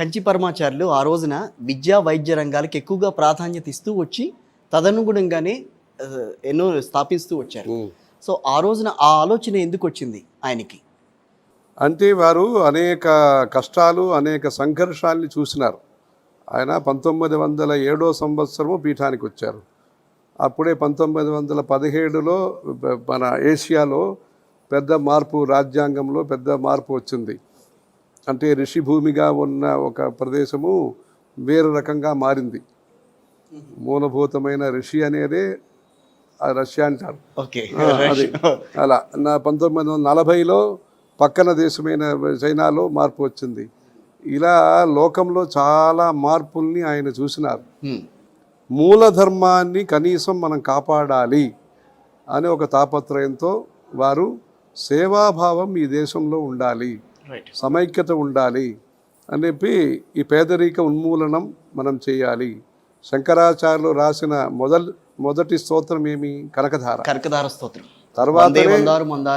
కంచి పరమాచార్యులు ఆ రోజున విద్యా వైద్య రంగాలకు ఎక్కువగా ప్రాధాన్యత ఇస్తూ వచ్చి తదనుగుణంగానే ఎన్నో స్థాపిస్తూ వచ్చారు. సో ఆ రోజున ఆ ఆలోచన ఎందుకు వచ్చింది ఆయనకి? అంటే వారు అనేక కష్టాలు అనేక సంఘర్షాల్ని చూసినారు. ఆయన పంతొమ్మిది వందల ఏడో సంవత్సరము పీఠానికి వచ్చారు. అప్పుడే పంతొమ్మిది వందల పదిహేడులో మన ఏషియాలో పెద్ద మార్పు రాజ్యాంగంలో పెద్ద మార్పు వచ్చింది. అంటే ఋషి భూమిగా ఉన్న ఒక ప్రదేశము వేరే రకంగా మారింది. మూలభూతమైన ఋషి అనేదే రష్యా అంటారు. అది. అలా నా పంతొమ్మిది వందల నలభైలో పక్కన దేశమైన చైనాలో మార్పు వచ్చింది. ఇలా లోకంలో చాలా మార్పుల్ని ఆయన చూసినారు. హ్మ్. మూలధర్మాన్ని కనీసం మనం కాపాడాలి అనే ఒక తాపత్రయంతో వారు సేవాభావం ఈ దేశంలో ఉండాలి. సమైక్యత ఉండాలి అని చెప్పి ఈ పేదరిక ఉన్మూలనం మనం చేయాలి. శంకరాచార్యులు రాసిన మొదల్ మొదటి స్తోత్రం ఏమి? కనకధార. కర్కదార స్తోత్రం. వందే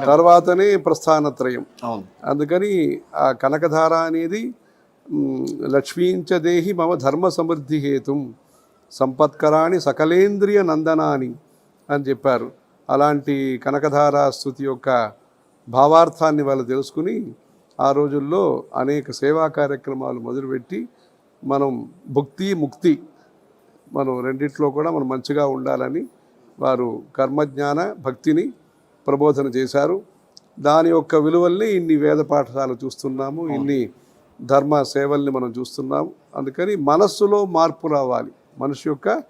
తర్వాతనే ప్రస్థానత్రయం అందుకని ఆ కనకధార అనేది లక్ష్మీంచదేహి మమ ధర్మ సమృద్ధి హేతుం సంపత్కరాణి సకలేంద్రియ నందనాని అని చెప్పారు. అలాంటి కనకధార స్థుతి యొక్క భావార్థాన్ని వాళ్ళు తెలుసుకుని ఆ రోజుల్లో అనేక సేవా కార్యక్రమాలు మొదలుపెట్టి మనం భుక్తి ముక్తి మనం రెండిట్లో కూడా మనం మంచిగా ఉండాలని వారు కర్మజ్ఞాన భక్తిని ప్రబోధన చేశారు. దాని యొక్క విలువల్ని ఇన్ని వేద పాఠశాలలు చూస్తున్నాము ఇన్ని ధర్మ సేవల్ని మనం చూస్తున్నాము. అందుకని మనస్సులో మార్పు రావాలి. మనిషి యొక్క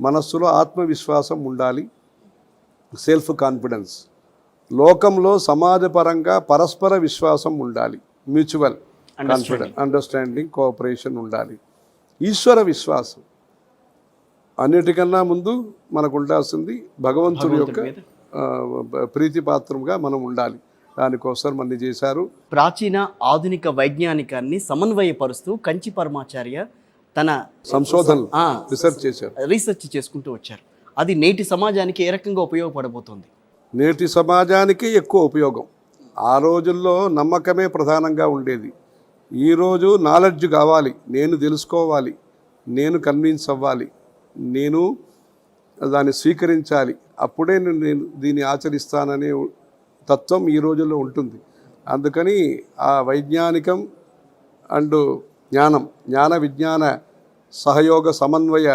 మనస్సులో ఆత్మవిశ్వాసం ఉండాలి. Self confidence. లోకంలో సమాజపరంగా పరస్పర విశ్వాసం ఉండాలి. మ్యూచువల్ కాన్ఫిడెన్స్ అండర్స్టాండింగ్ కోఆపరేషన్ ఉండాలి. ఈశ్వర విశ్వాసం. అన్నిటికన్నా ముందు మనకు ఉండాల్సింది భగవంతుడి యొక్క ప్రీతిపాత్రంగా మనం ఉండాలి. దానికోసం అన్ని చేశారు. ప్రాచీన ఆధునిక వైజ్ఞానికాన్ని సమన్వయపరుస్తూ కంచి పరమాచార్య తన సంశోధనలు ఆ, రీసెర్చ్ చేశారు. రీసెర్చ్ చేసుకుంటూ వచ్చారు. అది నేటి సమాజానికి ఏ రకంగా ఉపయోగపడబోతోంది? నేటి సమాజానికి ఎక్కువ ఉపయోగం. ఆ రోజుల్లో నమ్మకమే ప్రధానంగా ఉండేది. ఈరోజు నాలెడ్జ్ కావాలి నేను తెలుసుకోవాలి నేను కన్విన్స్ అవ్వాలి నేను దాన్ని స్వీకరించాలి అప్పుడే నేను నేను దీన్ని ఆచరిస్తాననే తత్వం ఈ రోజుల్లో ఉంటుంది. అందుకని ఆ వైజ్ఞానికం అండ్ జ్ఞానం జ్ఞాన విజ్ఞాన సహయోగ సమన్వయ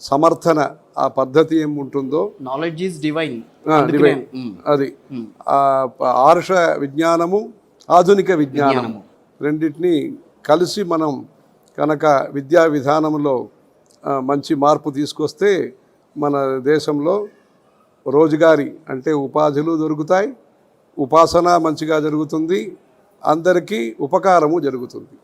సమర్థన ఆ పద్ధతి ఏం ఉంటుందో నాలెడ్జ్ ఈజ్ డివైన్ divine. అది. ఆర్ష విజ్ఞానము ఆధునిక విజ్ఞానము రెండింటిని కలిసి మనం కనుక విద్యా విధానంలో మంచి మార్పు తీసుకొస్తే మన దేశంలో రోజుగారి అంటే ఉపాధులు దొరుకుతాయి ఉపాసన మంచిగా జరుగుతుంది అందరికీ ఉపకారము జరుగుతుంది.